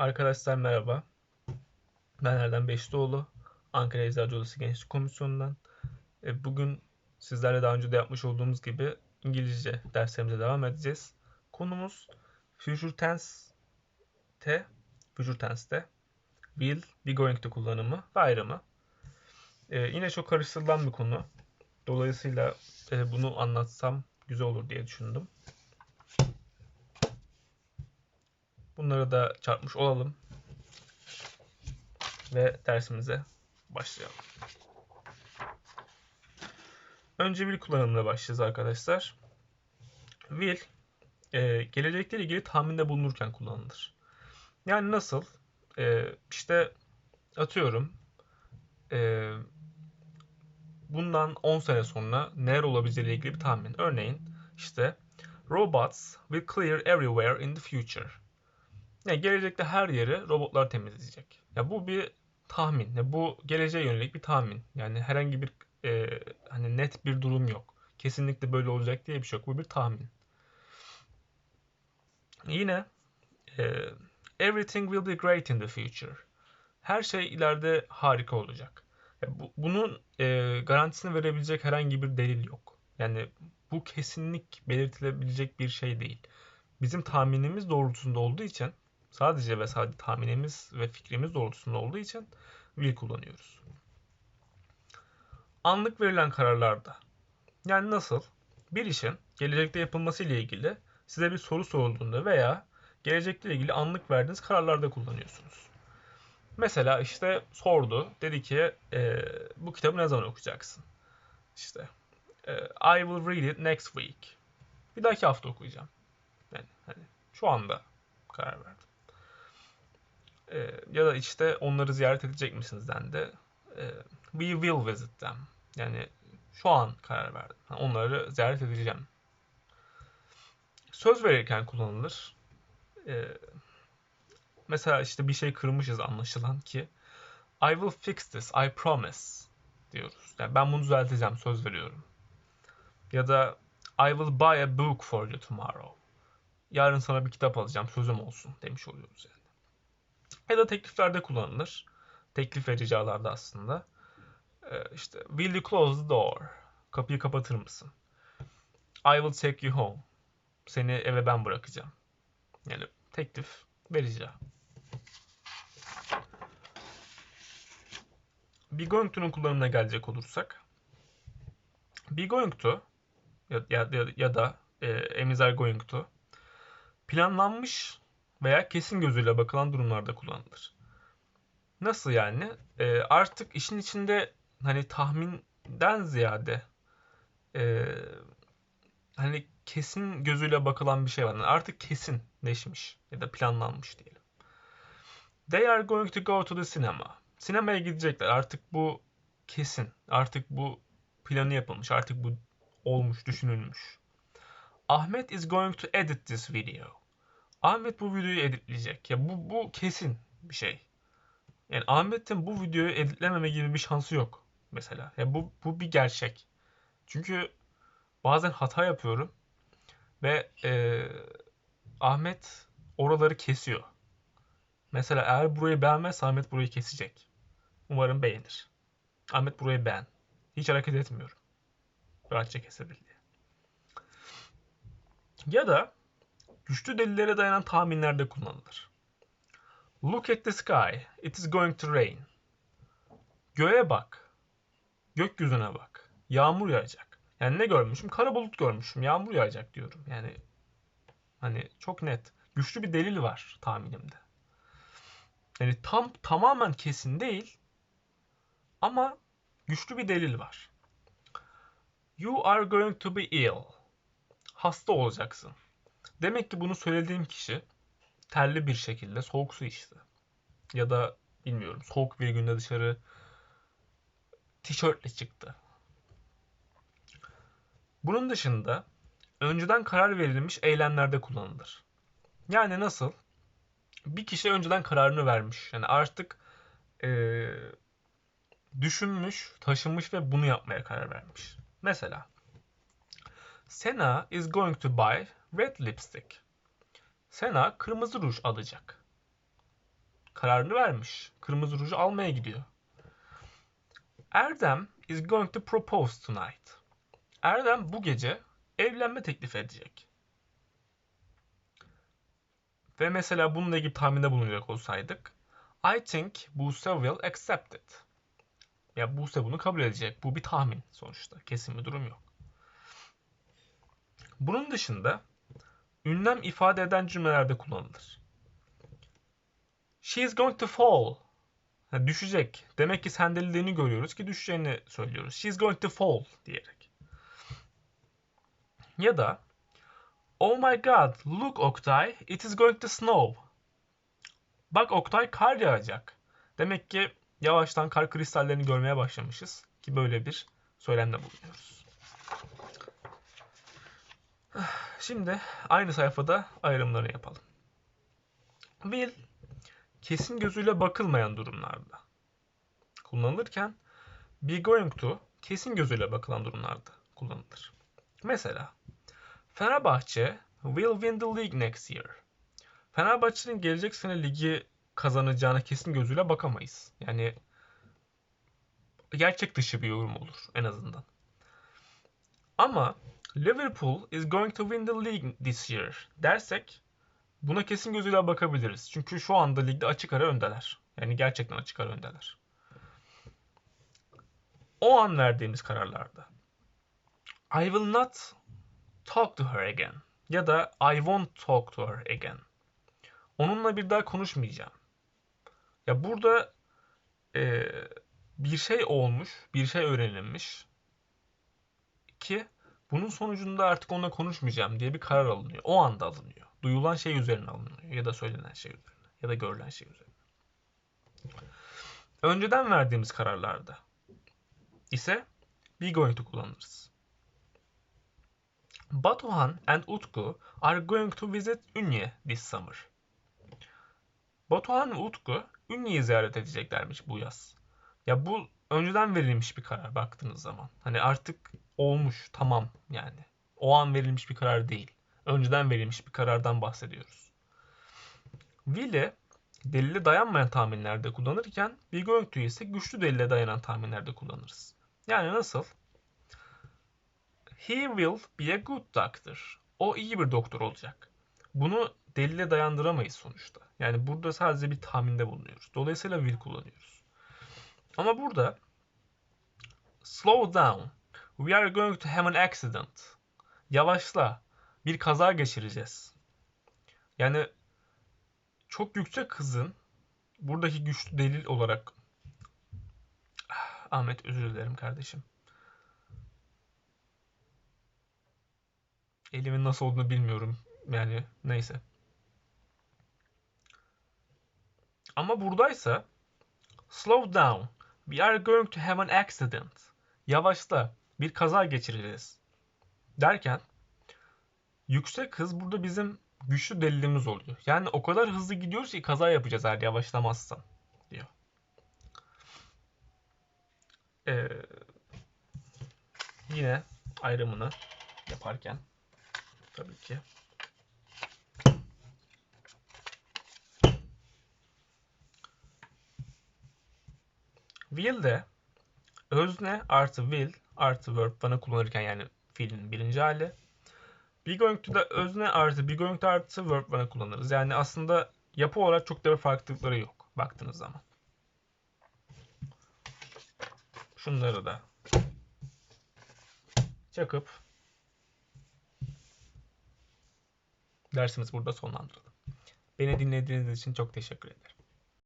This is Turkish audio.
Arkadaşlar merhaba. Ben Erdem Beşlioğlu. Ankara Eczacı Odası Gençlik Komisyonu'ndan. E, Bugün sizlerle daha önce de yapmış olduğumuz gibi İngilizce derslerimize devam edeceğiz. Konumuz Future Tense'te, Future Tense'te will, be going to kullanımı ve ayrımı. E, Yine çok karıştırılan bir konu. Dolayısıyla e, bunu anlatsam güzel olur diye düşündüm. Bunları da çarpmış olalım. Ve dersimize başlayalım. Önce will kullanımına başlayacağız arkadaşlar. Will e, gelecekle ilgili tahminde bulunurken kullanılır. Yani nasıl? E, işte atıyorum e, bundan 10 sene sonra neler olabileceğiyle ilgili bir tahmin. Örneğin işte robots will clear everywhere in the future. Yani gelecekte her yeri robotlar temizleyecek. Ya bu bir tahmin. Ya bu geleceğe yönelik bir tahmin. Yani herhangi bir e, hani net bir durum yok. Kesinlikle böyle olacak diye bir şey yok. Bu bir tahmin. Yine e, everything will be great in the future. Her şey ileride harika olacak. Ya bu, bunun e, garantisini verebilecek herhangi bir delil yok. Yani bu kesinlik belirtilebilecek bir şey değil. Bizim tahminimiz doğrultusunda olduğu için sadece ve sadece tahminimiz ve fikrimiz doğrultusunda olduğu için will kullanıyoruz. Anlık verilen kararlarda yani nasıl? Bir işin gelecekte yapılması ile ilgili size bir soru sorulduğunda veya gelecekle ilgili anlık verdiğiniz kararlarda kullanıyorsunuz. Mesela işte sordu. Dedi ki e, bu kitabı ne zaman okuyacaksın? İşte e, I will read it next week. Bir dahaki hafta okuyacağım. Yani hani şu anda karar verdim. E, ya da işte onları ziyaret edecek misiniz dendi. E, we will visit them. Yani şu an karar verdim. Onları ziyaret edeceğim. Söz verirken kullanılır. E, mesela işte bir şey kırmışız anlaşılan ki I will fix this, I promise diyoruz. Yani ben bunu düzelteceğim, söz veriyorum. Ya da I will buy a book for you tomorrow. Yarın sana bir kitap alacağım, sözüm olsun demiş oluyoruz yani. Ya da tekliflerde kullanılır. Teklif ve ricalarda aslında. Ee, işte will you close the door? Kapıyı kapatır mısın? I will take you home. Seni eve ben bırakacağım. Yani teklif ve rica. Be going to'nun kullanımına gelecek olursak. Be going to ya, ya, ya, da e, emizer going to planlanmış veya kesin gözüyle bakılan durumlarda kullanılır. Nasıl yani? E, artık işin içinde hani tahminden ziyade e, hani kesin gözüyle bakılan bir şey var. Yani artık kesinleşmiş ya da planlanmış diyelim. They are going to go to the cinema. Sinemaya gidecekler. Artık bu kesin. Artık bu planı yapılmış. Artık bu olmuş, düşünülmüş. Ahmet is going to edit this video. Ahmet bu videoyu editleyecek. Ya bu, bu kesin bir şey. Yani Ahmet'in bu videoyu editlememe gibi bir şansı yok mesela. Ya bu, bu bir gerçek. Çünkü bazen hata yapıyorum ve e, Ahmet oraları kesiyor. Mesela eğer burayı beğenmezse Ahmet burayı kesecek. Umarım beğenir. Ahmet burayı beğen. Hiç hareket etmiyorum. Rahatça kesebil diye. Ya da güçlü delillere dayanan tahminlerde kullanılır. Look at the sky. It is going to rain. Göğe bak. Gökyüzüne bak. Yağmur yağacak. Yani ne görmüşüm? Kara bulut görmüşüm. Yağmur yağacak diyorum. Yani hani çok net. Güçlü bir delil var tahminimde. Yani tam tamamen kesin değil ama güçlü bir delil var. You are going to be ill. Hasta olacaksın. Demek ki bunu söylediğim kişi terli bir şekilde soğuk su içti. Ya da bilmiyorum soğuk bir günde dışarı tişörtle çıktı. Bunun dışında önceden karar verilmiş eylemlerde kullanılır. Yani nasıl? Bir kişi önceden kararını vermiş. Yani artık ee, düşünmüş, taşınmış ve bunu yapmaya karar vermiş. Mesela Sena is going to buy red lipstick. Sena kırmızı ruj alacak. kararını vermiş. Kırmızı ruju almaya gidiyor. Erdem is going to propose tonight. Erdem bu gece evlenme teklif edecek. Ve mesela bununla ilgili tahminde bulunacak olsaydık. I think Buse will accept it. Ya Buse bunu kabul edecek. Bu bir tahmin sonuçta. Kesin bir durum yok. Bunun dışında ünlem ifade eden cümlelerde kullanılır. She is going to fall. Ha, düşecek. Demek ki sendelediğini görüyoruz ki düşeceğini söylüyoruz. She is going to fall diyerek. Ya da Oh my god, look Oktay, it is going to snow. Bak Oktay kar yağacak. Demek ki yavaştan kar kristallerini görmeye başlamışız ki böyle bir söylemde bulunuyoruz. Şimdi aynı sayfada ayrımları yapalım. Will kesin gözüyle bakılmayan durumlarda kullanılırken be going to kesin gözüyle bakılan durumlarda kullanılır. Mesela Fenerbahçe will win the league next year. Fenerbahçe'nin gelecek sene ligi kazanacağına kesin gözüyle bakamayız. Yani gerçek dışı bir yorum olur en azından. Ama Liverpool is going to win the league this year dersek buna kesin gözüyle bakabiliriz. Çünkü şu anda ligde açık ara öndeler. Yani gerçekten açık ara öndeler. O an verdiğimiz kararlarda I will not talk to her again ya da I won't talk to her again. Onunla bir daha konuşmayacağım. Ya burada e, bir şey olmuş, bir şey öğrenilmiş ki bunun sonucunda artık onunla konuşmayacağım diye bir karar alınıyor. O anda alınıyor. Duyulan şey üzerine alınıyor ya da söylenen şey üzerine ya da görülen şey üzerine. Önceden verdiğimiz kararlarda ise be going to kullanırız. Batuhan and Utku are going to visit Ünye this summer. Batuhan ve Utku Ünye'yi ziyaret edeceklermiş bu yaz. Ya bu önceden verilmiş bir karar baktığınız zaman. Hani artık olmuş tamam yani. O an verilmiş bir karar değil. Önceden verilmiş bir karardan bahsediyoruz. Will'i delile dayanmayan tahminlerde kullanırken going to ise güçlü delile dayanan tahminlerde kullanırız. Yani nasıl? He will be a good doctor. O iyi bir doktor olacak. Bunu delile dayandıramayız sonuçta. Yani burada sadece bir tahminde bulunuyoruz. Dolayısıyla will kullanıyoruz. Ama burada slow down. We are going to have an accident. Yavaşla. Bir kaza geçireceğiz. Yani çok yüksek hızın buradaki güçlü delil olarak Ahmet özür dilerim kardeşim. Elimin nasıl olduğunu bilmiyorum. Yani neyse. Ama buradaysa slow down. We are going to have an accident. Yavaşla. Bir kaza geçireceğiz. Derken yüksek hız burada bizim güçlü delilimiz oluyor. Yani o kadar hızlı gidiyoruz ki kaza yapacağız eğer yavaşlamazsan diyor. Ee, yine ayrımını yaparken tabii ki will de özne artı will artı verb bana kullanırken yani fiilin birinci hali. Be going to da özne artı be going to artı verb bana kullanırız. Yani aslında yapı olarak çok da bir farklılıkları yok baktığınız zaman. Şunları da çakıp dersimiz burada sonlandıralım. Beni dinlediğiniz için çok teşekkür ederim.